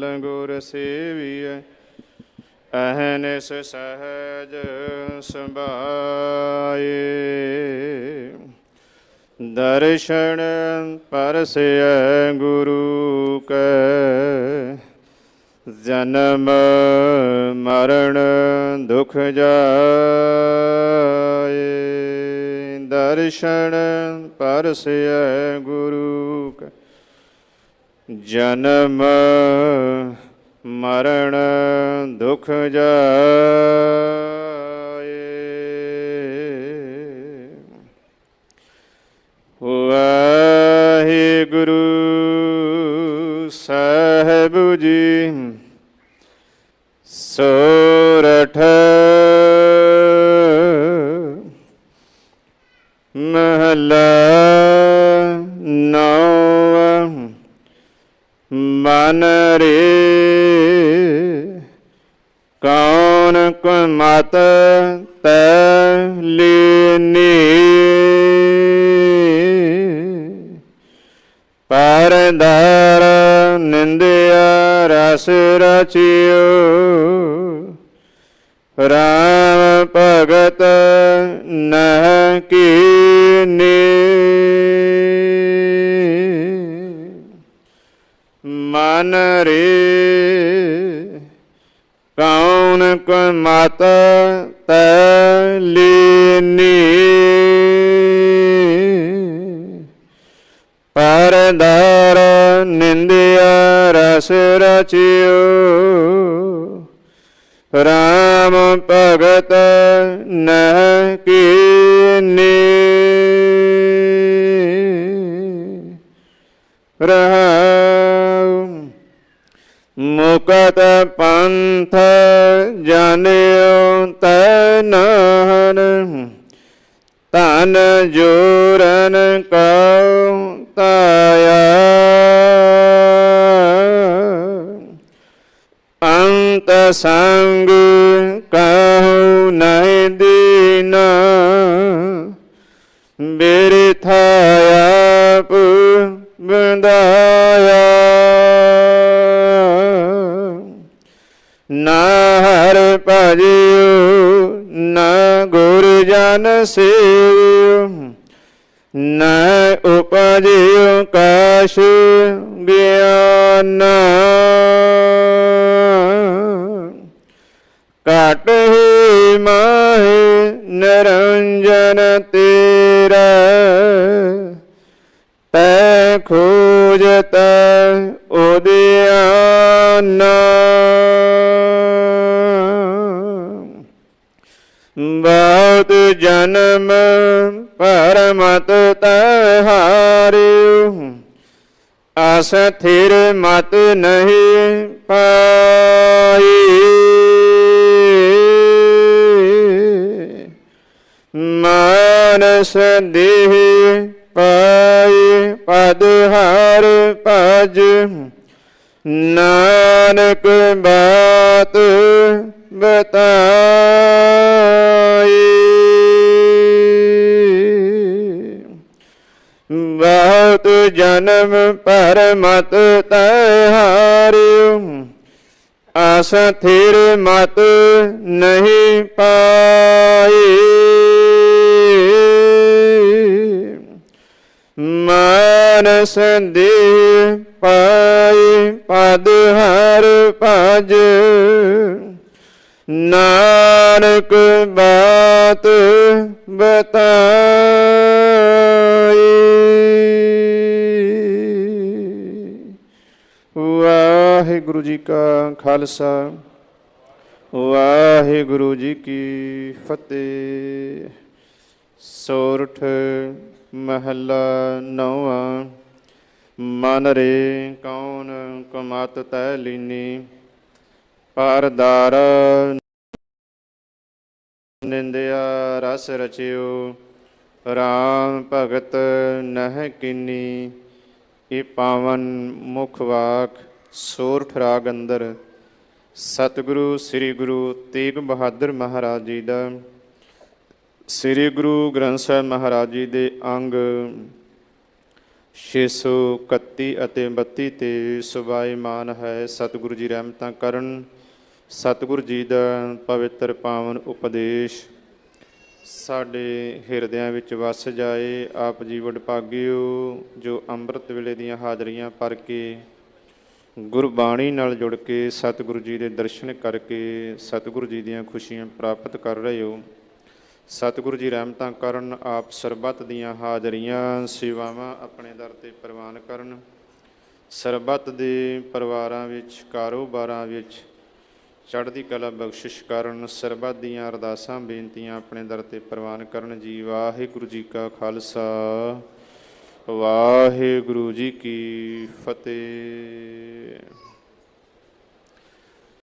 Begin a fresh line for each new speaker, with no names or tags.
ਕਮਲ ਗੁਰ ਸੇਵੀਐ ਅਹਨਿਸ ਸਹਜ ਸੰਭਾਏ। ਦਰਸ਼ਨ ਪਰਸਿਐ ਗੁਰੂ ਕੈ, ਜਨਮ ਮਰਨ ਦੁਖ ਜਾਏ। ਦਰਸ਼ਨ ਪਰਸਿਐ ਗੁਰੂ ਜਨਮ ਮਰਨ ਦੁਖ ਜਾਏ। ਵਾਹਿਗੁਰੂ ਸਾਹਿਬ ਜੀ ਸੋਰਠ ਮਹਲਾ ਮਨ ਰੇ। ਕੌਣ ਕੋ ਮਤ ਤੈ ਲੀਨੀ। ਪਰਦਾਰ ਨਿੰਦਿਆ ਰਸ ਰਚਿਓ। ਰਾਮ ਭਗਤ ਨਹ ਕੀਨੀ। ਮਨ ਰੇ। ਕੌਣ ਕੋ ਮਤ ਤੈ ਲੀਨੀ। ਪਰਦਾਰ ਨਿੰਦਿਆ ਰਸ ਰਚਿਓ। ਰਾਮ ਭਗਤ ਨਹਿ ਕੀਨੀ। ਰਹਾਉ ਮੁਕਤ ਪੰਥ ਜਾਣਿਓ ਤਨਹਨ ਤਨ ਜੋਰਨ ਕਉ ਤਾਇਆ। ਅੰਤ ਸੰਗ ਨਾ ਹਰ ਭਜਿਓ, ਨਾ ਗੁਰ ਜਨ ਸੇਵਿਓ, ਨਾ ਉਪਜਿਓ ਕਾਸ਼ ਗਿਆਨ। ਘਟ ਹੀ ਮਾਹੇ ਨਿਰੰਜਨ ਤੇਰਾ ਤੈ ਖੋਜਤ ਉਦਿਆਨਾ ਬਹੁਤ ਜਨਮ ਪਰਮਤ ਹਾਰਿ ਅਸ ਥਿਰ ਮਤ ਨਹੀਂ ਪਾਈ। ਮਾਨਸ ਦੇਹ ਪਾਈ ਪਦ ਹਰ ਭਜ। ਨਾਨਕ ਬਾਤ ਬਤਾਈ। ਬਹੁਤ ਜਨਮ ਪਰਮਤ ਤਹਾਰਿਓ। ਅਸਥਿਰ ਮਤ ਨਹੀਂ ਪਾਈ। ਮਾਨਸ ਪਾਈ ਪਦ ਹਰ ਭਜ। ਨਾਨਕ ਬਾਤ ਬਤਾਈ। ਵਾਹਿਗੁਰੂ ਜੀ ਕਾ ਖਾਲਸਾ, ਵਾਹਿਗੁਰੂ ਜੀ ਕੀ ਫਤਿਹ। ਸੋਰਠ ਮਹੱਲਾ ਨੌਵਾਂ ਮਨ ਰੇ ਕੌਣ ਕਮਤ ਤੈ ਲੀਨੀ? ਪਰਦਾਰ ਨਿੰਦਿਆ ਰਸ ਰਚਿਓ, ਰਾਮ ਭਗਤ ਨਹਿ ਕਿਨੀ? ਇਹ ਪਾਵਨ ਮੁਖ ਵਾਕ ਸੋਰਠ ਰਾਗ ਅੰਦਰ? ਸਤਿਗੁਰੂ ਸ੍ਰੀ ਗੁਰੂ ਤੇਗ ਬਹਾਦਰ ਮਹਾਰਾਜ ਜੀ ਦਾ। ਸ੍ਰੀ ਗੁਰੂ ਗ੍ਰੰਥ ਸਾਹਿਬ ਮਹਾਰਾਜ ਜੀ ਦੇ ਅੰਗ 631 ਅਤੇ 32 ਤੇ ਸੁਭਾਈਮਾਨ ਹੈ ਸਤਿਗੁਰੂ ਜੀ ਰਹਿਮਤਾਂ ਕਰਨ, ਸਤਿਗੁਰੂ ਜੀ ਦਾ ਪਵਿੱਤਰ ਪਾਵਨ ਉਪਦੇਸ਼। ਸਾਡੇ ਹਿਰਦਿਆਂ ਵਿੱਚ ਵਸ ਜਾਏ ਆਪ ਜੀ ਵਡਭਾਗਿਓ, ਜੋ ਅੰਮ੍ਰਿਤ ਵੇਲੇ ਦੀਆਂ ਹਾਜ਼ਰੀਆਂ ਭਰ ਕੇ ਗੁਰਬਾਣੀ ਨਾਲ ਜੁੜ ਕੇ ਸਤਿਗੁਰੂ ਜੀ ਦੇ ਦਰਸ਼ਨ ਕਰਕੇ ਸਤਿਗੁਰੂ ਜੀ ਦੀਆਂ ਖੁਸ਼ੀਆਂ ਪ੍ਰਾਪਤ ਕਰ ਰਹੇ ਹੋ। ਸਤਿਗੁਰੂ ਜੀ ਰਹਿਮਤਾਂ ਕਰਨ, ਆਪ ਸਰਬੱਤ ਦੀਆਂ ਹਾਜ਼ਰੀਆਂ ਸੇਵਾਵਾਂ ਆਪਣੇ ਦਰ ਤੇ ਪ੍ਰਵਾਨ ਕਰਨ। ਸਰਬੱਤ ਦੇ ਪਰਿਵਾਰਾਂ ਵਿੱਚ, ਕਾਰੋਬਾਰਾਂ ਵਿੱਚ ਚੜ੍ਹਦੀ ਕਲਾ ਬਖਸ਼ਿਸ਼ ਕਰਨ, ਸਰਬੱਤ ਦੀਆਂ ਅਰਦਾਸਾਂ, ਬੇਨਤੀਆਂ ਆਪਣੇ ਦਰ ਤੇ ਪ੍ਰਵਾਨ ਕਰਨ। ਜੀ ਵਾਹਿਗੁਰੂ ਜੀ ਕਾ ਖਾਲਸਾ, ਵਾਹਿਗੁਰੂ ਜੀ ਕੀ ਫਤਿਹ।